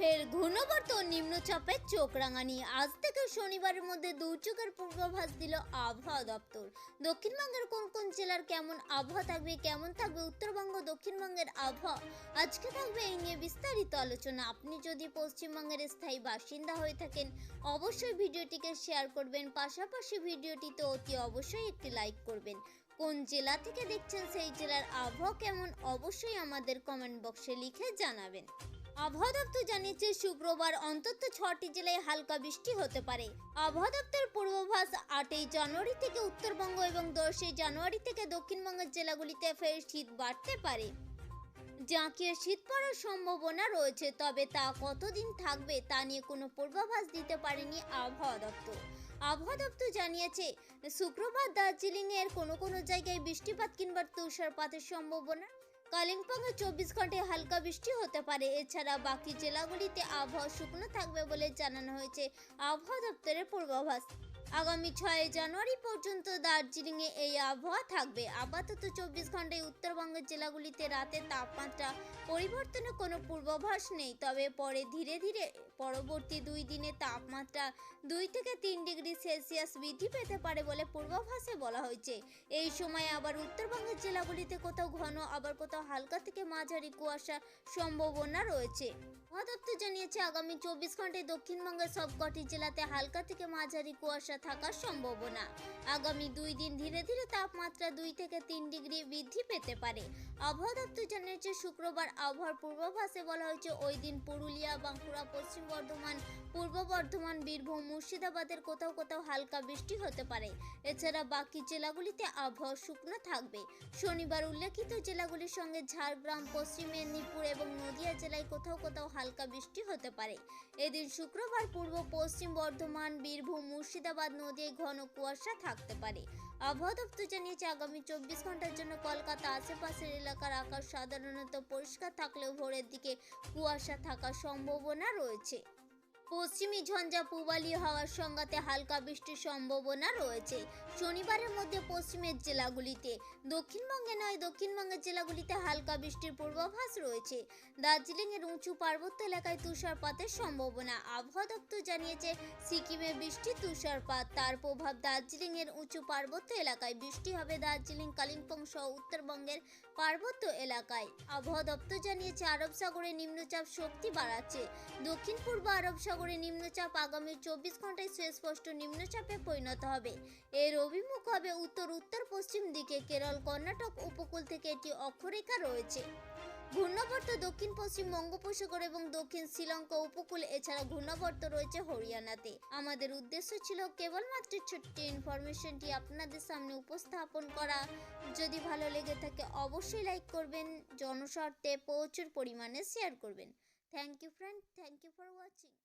ফের ঘূর্ণবর্ত ও নিম্নচাপের চোখ রাঙানি। আজ থেকে শনিবারের মধ্যে দুর্যোগের পূর্বাভাস দিল আবহাওয়া দপ্তর। দক্ষিণবঙ্গের কোন কোন জেলার কেমন আবহাওয়া থাকবে, কেমন থাকবে উত্তরবঙ্গ, দক্ষিণবঙ্গের আবহাওয়া? আজকে থাকবে এই নিয়ে বিস্তারিত আলোচনা। আপনি যদি পশ্চিমবঙ্গের স্থায়ী বাসিন্দা হয়ে থাকেন, অবশ্যই ভিডিওটিকে শেয়ার করবেন। পাশাপাশি ভিডিওটিতে অতি অবশ্যই একটি লাইক করবেন। কোন জেলা থেকে দেখছেন সেই জেলার আবহাওয়া কেমন, অবশ্যই আমাদের কমেন্ট বক্সে লিখে জানাবেন। আবহাওয়া দপ্তর জানিয়েছে, শুক্রবার অন্তত ছটি জেলায় হালকা বৃষ্টি হতে পারে। আবহাওয়া দপ্তর পূর্বাভাস আটই জানুয়ারি থেকে উত্তরবঙ্গ এবং দশই জানুয়ারি থেকে দক্ষিণবঙ্গের জেলাগুলিতে ফের শীত বাড়তে পারে। জাঁকিয়ে শীত পড়ার সম্ভাবনা রয়েছে, তবে তা কতদিন থাকবে তা নিয়ে কোনো পূর্বাভাস দিতে পারেনি আবহাওয়া দপ্তর আবহাওয়া দপ্তর জানিয়েছে, শুক্রবার দার্জিলিংয়ের কোনো কোনো জায়গায় বৃষ্টিপাত কিংবা তুষারপাতের সম্ভাবনা কালিম্পংয়ে চব্বিশ ঘন্টায় হালকা বৃষ্টি হতে পারে। এছাড়া বাকি জেলাগুলিতে আবহাওয়া শুকনো থাকবে বলে জানানো হয়েছে আবহাওয়া দপ্তরের পূর্বাভাস। আগামী ছয় জানুয়ারি পর্যন্ত দার্জিলিংয়ে এই আবহাওয়া থাকবে। আপাতত চব্বিশ ঘন্টায় উত্তরবঙ্গের জেলাগুলিতে রাতে তাপমাত্রা পরিবর্তনের কোনো পূর্বাভাস নেই। তবে পরে ধীরে ধীরে পরবর্তী দুই দিনে তাপমাত্রা দুই থেকে তিন ডিগ্রি সেলসিয়াস বৃদ্ধি পেতে পারে বলে পূর্বাভাসে বলা হয়েছে। এই সময় আবার উত্তরবঙ্গের জেলাগুলিতে কোথাও ঘন, আবার কোথাও হালকা থেকে মাঝারি কুয়াশার সম্ভাবনা রয়েছে। আবহাওয়া দপ্তর জানিয়েছে, আগামী চব্বিশ ঘন্টায় দক্ষিণবঙ্গের সবকটি জেলাতে হালকা থেকে মাঝারি কুয়াশা থাকার সম্ভাবনা। আগামী দুই দিন ধীরে ধীরে তাপমাত্রা দুই থেকে তিন ডিগ্রি বৃদ্ধি পেতে পারে। আবহাওয়া দপ্তর জানিয়েছে, শুক্রবার আবহাওয়ার পূর্বাভাসে বলা হয়েছে, ওই দিন পুরুলিয়া, বাঁকুড়া পশ্চিম বর্ধমান, পূর্ব বর্ধমান, বীরভূম, মুর্শিদাবাদের কোথাও কোথাও হালকা বৃষ্টি হতে পারে। এছাড়া বাকি জেলাগুলিতে আবহাওয়া শুকনো থাকবে। শনিবার উল্লেখিত জেলাগুলির সঙ্গে ঝাড়গ্রাম, পশ্চিম মেদিনীপুর এবং নদিয়া জেলায় কোথাও কোথাও হালকা বৃষ্টি হতে পারে। এদিন শুক্রবার পূর্ব, পশ্চিম বর্ধমান, বীরভূম, মুর্শিদাবাদ, নদিয়ায় ঘন কুয়াশা থাকতে পারে। আবহাওয়া দপ্তর জানিয়েছে, আগামী চব্বিশ ঘণ্টার জন্য কলকাতা আশেপাশের এলাকার আকাশ সাধারণত পরিষ্কার থাকলেও ভোরের দিকে কুয়াশা থাকার সম্ভাবনা রয়েছে। はい。পশ্চিমী ঝঞ্ঝা পূবালি হওয়ার সঙ্গাতে হালকা বৃষ্টির সম্ভাবনা রয়েছে। শনিবারের মধ্যে পশ্চিমের জেলাগুলিতে, দক্ষিণবঙ্গে নয়, দক্ষিণবঙ্গের জেলাগুলিতে হালকা বৃষ্টির পূর্বাভাস রয়েছে। দার্জিলিংয়ের উঁচু পার্বত্য এলাকায় তুষারপাতের সম্ভাবনা। আবহাওয়া দপ্তর জানিয়েছে, সিকিমে বৃষ্টি তুষারপাত। তার প্রভাব দার্জিলিংয়ের উঁচু পার্বত্য এলাকায়। বৃষ্টি হবে দার্জিলিং, কালিম্পং সহ উত্তরবঙ্গের পার্বত্য এলাকায়। আবহাওয়া দপ্তর জানিয়েছে, আরব সাগরে নিম্নচাপ শক্তি বাড়াচ্ছে। দক্ষিণ পূর্ব আরব সাগরে নিম্নচাপ আগামী চব্বিশ ঘন্টায় সুস্পষ্ট নিম্নচাপে পরিণত হবে। এর অভিমুখ হবে উত্তর উত্তর, পশ্চিম দিকে কেরল, কর্ণাটক উপকূল থেকে এটি অক্ষরেখা রয়েছে। ঘূর্ণাবর্ত দক্ষিণ, পশ্চিম বঙ্গোপসাগর এবং দক্ষিণ শ্রীলঙ্কা উপকূল, এছাড়া ঘূর্ণাবর্ত রয়েছে হরিয়ানাতে। আমাদের উদ্দেশ্য ছিল কেবলমাত্র ছোট্ট ইনফরমেশনটি আপনাদের সামনে উপস্থাপন করা। যদি ভালো লেগে থাকে, অবশ্যই লাইক করবেন, জনস্বার্থে প্রচুর পরিমাণে শেয়ার করবেন। Thank you friend thank you for watching.